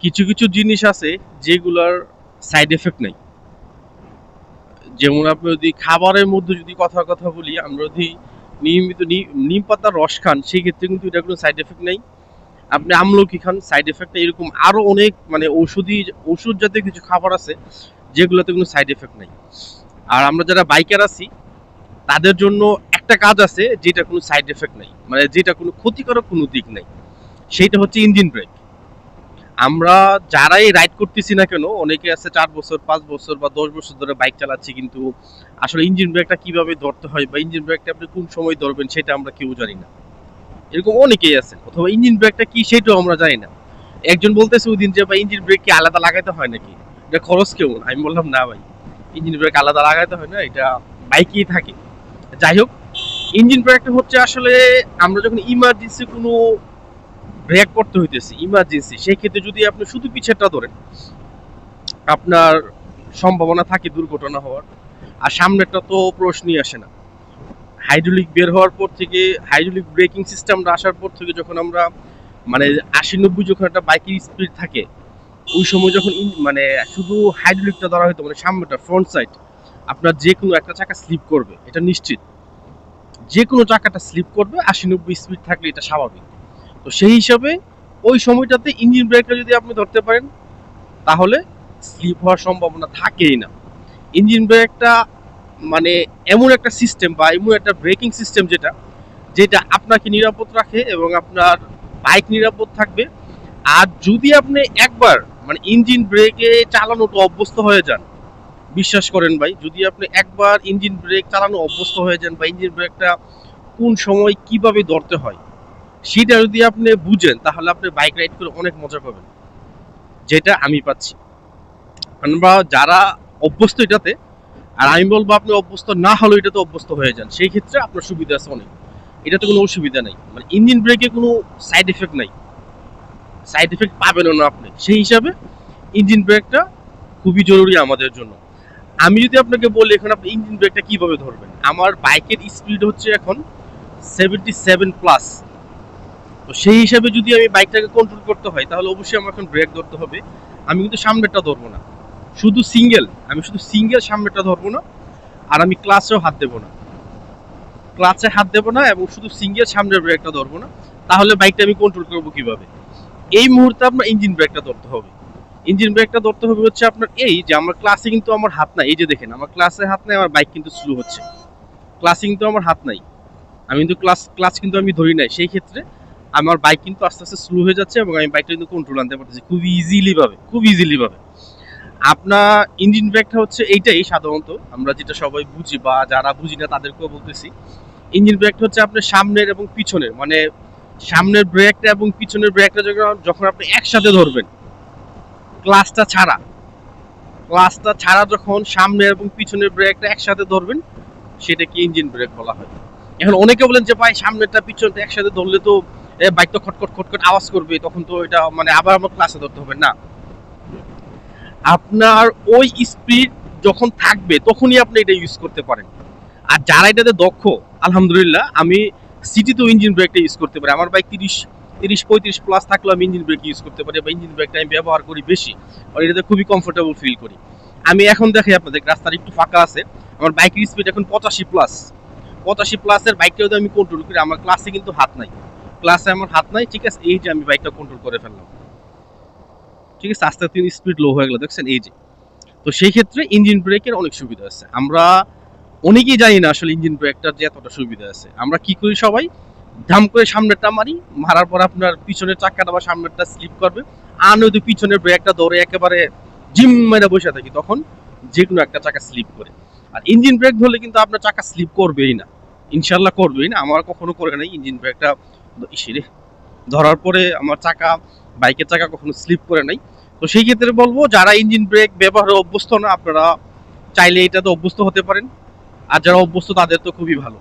কিছু কিছু জিনিস আছে যেগুলোর সাইড এফেক্ট নেই। যেমন আপনি যদি খাবারের মধ্যে যদি কথা কথা বলি, আমরা যদি নিয়মিত নিম পাতার রস খান সেই ক্ষেত্রে কিন্তু এটা কোনো সাইড এফেক্ট নেই। আপনি আমলকি খান সাইড এফেক্ট নেই। এরকম আরও অনেক মানে ঔষধি ওষুধ জাতীয় কিছু খাবার আছে, যেগুলোতে কোনো সাইড এফেক্ট নেই। আর আমরা যারা বাইকার আছি, তাদের জন্য একটা কাজ আছে, যেটা কোনো সাইড এফেক্ট নেই। মানে যেটা কোনো ক্ষতিকারক কোনো দিক নেই। সেইটা হচ্ছে ইঞ্জিন ব্রেক আমরা যারাই রাইড করতেছি না কেন, অনেকে আছে চার বছর, পাঁচ বছর বা দশ বছর ধরে বাইক চালাচ্ছি, কিন্তু আসলে ইঞ্জিন ব্রেকটা কীভাবে ধরতে হয় বা ইঞ্জিন ব্রেকটা আপনি কোন সময় ধরবেন সেটা আমরা কেউ জানি না। এরকম অনেকেই আছেন অথবা ইঞ্জিন ব্রেকটা কি সেটাও আমরা জানি না। একজন বলতেছে ওই দিন যে, ভাই ইঞ্জিন ব্রেক কি আলাদা লাগাইতে হয় নাকি? এটা খরচ কেমন? আমি বললাম, না, ভাই ইঞ্জিন ব্রেক আলাদা লাগাইতে হয় না, এটা বাইকেই থাকে। যাই হোক ইঞ্জিন ব্রেকটা হচ্ছে আসলে আমরা যখন ইমার্জেন্সি কোনো ব্রেক করতে হইতেছে ইমার্জেন্সি সেই ক্ষেত্রে যদি আপনি শুধু পিছেরটা ধরেন, আপনার সম্ভাবনা থাকে দুর্ঘটনা হওয়ার, আর সামনেরটা তো প্রশ্নই আসে না। হাইড্রোলিক বের হওয়ার পর থেকে হাইড্রোলিক ব্রেকিং সিস্টেমটা আসার পর থেকে যখন আমরা মানে আশি নব্বই যখন একটা বাইকের স্পিড থাকে, ওই সময় যখন মানে শুধু হাইড্রোলিকটা ধরা হয়তো মানে সামনেটা ফ্রন্ট সাইড আপনার যে কোনো একটা চাকা স্লিপ করবে, এটা নিশ্চিত। যে কোনো চাকাটা স্লিপ করবে, আশি নব্বই স্পিড থাকলে এটা স্বাভাবিক। তো সেই হিসাবে ওই সময়টাতে ইঞ্জিন ব্রেকটা যদি আপনি ধরতে পারেন, তাহলে স্লিপ হওয়ার সম্ভাবনা থাকেই না। ইঞ্জিন ব্রেকটা মানে এমন একটা সিস্টেম বা এমন একটা ব্রেকিং সিস্টেম যেটা যেটা আপনাকে নিরাপদ রাখে এবং আপনার বাইক নিরাপদ থাকবে। আর যদি আপনি একবার মানে ইঞ্জিন ব্রেকে চালানোটা অভ্যস্ত হয়ে যান, বিশ্বাস করেন ভাই, যদি আপনি একবার ইঞ্জিন ব্রেক চালানো অভ্যস্ত হয়ে যান বা ইঞ্জিন ব্রেকটা কোন সময় কীভাবে ধরতে হয় সেটা যদি আপনি বুঝেন, তাহলে আপনি বাইক রাইড করে অনেক মজা পাবেন। যেটা আমি পাচ্ছি। আমরা যারা অভ্যস্ত এটাতে, আর আমি বলব আপনি অভ্যস্ত না হলেও এটাতে অভ্যস্ত হয়ে যান। সেই ক্ষেত্রে আপনার সুবিধা আছে অনেক। এটাতে কোনো অসুবিধা নেই। মানে ইঞ্জিন ব্রেকে কোনো সাইড এফেক্ট নাই। সাইড এফেক্ট পাবেনও না আপনি। সেই হিসাবে ইঞ্জিন ব্রেকটা খুবই জরুরি আমাদের জন্য। আমি যদি আপনাকে বলি, এখন আপনি ইঞ্জিন ব্রেকটা কীভাবে ধরবেন? আমার বাইকের স্পিড হচ্ছে এখন সেভেন্টি সেভেন প্লাস তো সেই হিসাবে যদি আমি বাইকটাকে কন্ট্রোল করতে হয়, তাহলে অবশ্যই আমার এখন ব্রেক ধরতে হবে। আমি কিন্তু সামনেরটা ধরবো না। শুধু সিঙ্গেল আমি শুধু সিঙ্গেল সামনেরটা ধরবো না, আর আমি ক্লাসেও হাত দেবো না। ক্লাচে হাত দেবো না এবং শুধু সিঙ্গেল সামনের ব্রেকটা ধরবো না, তাহলে বাইকটা আমি কন্ট্রোল করব কীভাবে? এই মুহূর্তে আপনার ইঞ্জিন ব্রেকটা ধরতে হবে। ইঞ্জিন ব্রেকটা ধরতে হবে হচ্ছে আপনার এই যে আমার ক্লাসে কিন্তু আমার হাত নাই। এই যে দেখেন, আমার ক্লাসে হাত নাই, আমার বাইক কিন্তু স্লো হচ্ছে। ক্লাসে কিন্তু আমার হাত নাই। আমি কিন্তু ক্লাস ক্লাচ কিন্তু আমি ধরি নাই। সেই ক্ষেত্রে আমার বাইক কিন্তু আস্তে আস্তে স্লো হয়ে যাচ্ছে এবং আমি বাইকটা কিন্তু কন্ট্রোল আনতে পারতেছি খুব ইজিলি ভাবে, খুব ইজিলি ভাবে। আপনার ইঞ্জিন ব্রেকটা হচ্ছে এইটাই সাধারণত, আমরা যেটা সবাই বুঝি বা যারা বুঝি না তাদেরকেও বলতেছি। ইঞ্জিন ব্রেকটা হচ্ছে আপনার সামনের এবং পিছনের মানে সামনের ব্রেকটা এবং পিছনের ব্রেকটা যখন যখন আপনি একসাথে ধরবেন ক্লাসটা ছাড়া ক্লাসটা ছাড়া যখন সামনের এবং পিছনের ব্রেকটা একসাথে ধরবেন, সেটাকে ইঞ্জিন ব্রেক বলা হয়। এখন অনেকে বলেন যে, ভাই, সামনেরটা, পিছনটা একসাথে ধরলে তো বাইক তো খটখট খটখট আওয়াজ করবে, তখন তো এটা মানে আবার আমার ক্লাসে ধরতে হবে, না? আপনার ওই স্পিড যখন থাকবে, তখনই আপনি এটা ইউজ করতে পারেন। আর যারা এটাতে দক্ষ, আলহামদুলিল্লাহ, আমি সিটিতেও ইঞ্জিন ব্রেকটা ইউজ করতে পারি। আমার বাইক তিরিশ তিরিশ, পঁয়ত্রিশ প্লাস থাকলেও আমি ইঞ্জিন ব্রেক ইউজ করতে পারি বা ইঞ্জিন ব্রেকটা আমি ব্যবহার করি বেশি আর এটাতে খুবই কমফোর্টেবল ফিল করি। আমি এখন দেখাই আপনাদের, রাস্তার একটু ফাঁকা আছে, আমার বাইকের স্পিড এখন পঁচাশি প্লাস পঁচাশি প্লাসের বাইকটা যদি আমি কন্ট্রোল করি, আমার ক্লাসে কিন্তু হাত নাই। ক্লাসে আমার হাত নাই, ঠিক আছে? এই যে আমি বাইকটা কন্ট্রোল করে ফেললাম। ঠিক আছে? আস্তে আস্তে স্পিড লো হয়ে গেল, দেখছেন? এই যে। তো সেই ক্ষেত্রে ইঞ্জিন ব্রেকের অনেক সুবিধা আছে। আমরা অনেকেই জানি না আসলে ইঞ্জিন ব্রেকটার যে এতটা সুবিধা আছে। আমরা কি করি সবাই? ধাম করে সামনেরটা মারি, মারার পর আপনার পিছনের চাকাটা বা সামনেরটা স্লিপ করবে। আর নয়তো পিছনের ব্রেকটা ধরে একেবারে জিম মেরে বসে থাকি, তখন যে কোনো একটা চাকা স্লিপ করে। আর ইঞ্জিন ব্রেক ধরলে কিন্তু আপনার চাকা স্লিপ করবেই না। ইনশাল্লাহ করবেই না। আমার কখনো করে নাই ইঞ্জিন ব্রেকটা ইসিরে। ধরার পরে আমার চাকা, বাইকের চাকা কখনো স্লিপ করে নাই। তো সেই ক্ষেত্রে বলব, যারা ইঞ্জিন ব্রেক ব্যবহারে অভ্যস্ত না, আপনারা চাইলে এটাতে অভ্যস্ত হতে পারেন। আর যারা অভ্যস্ত, তাদের তো খুবই ভালো।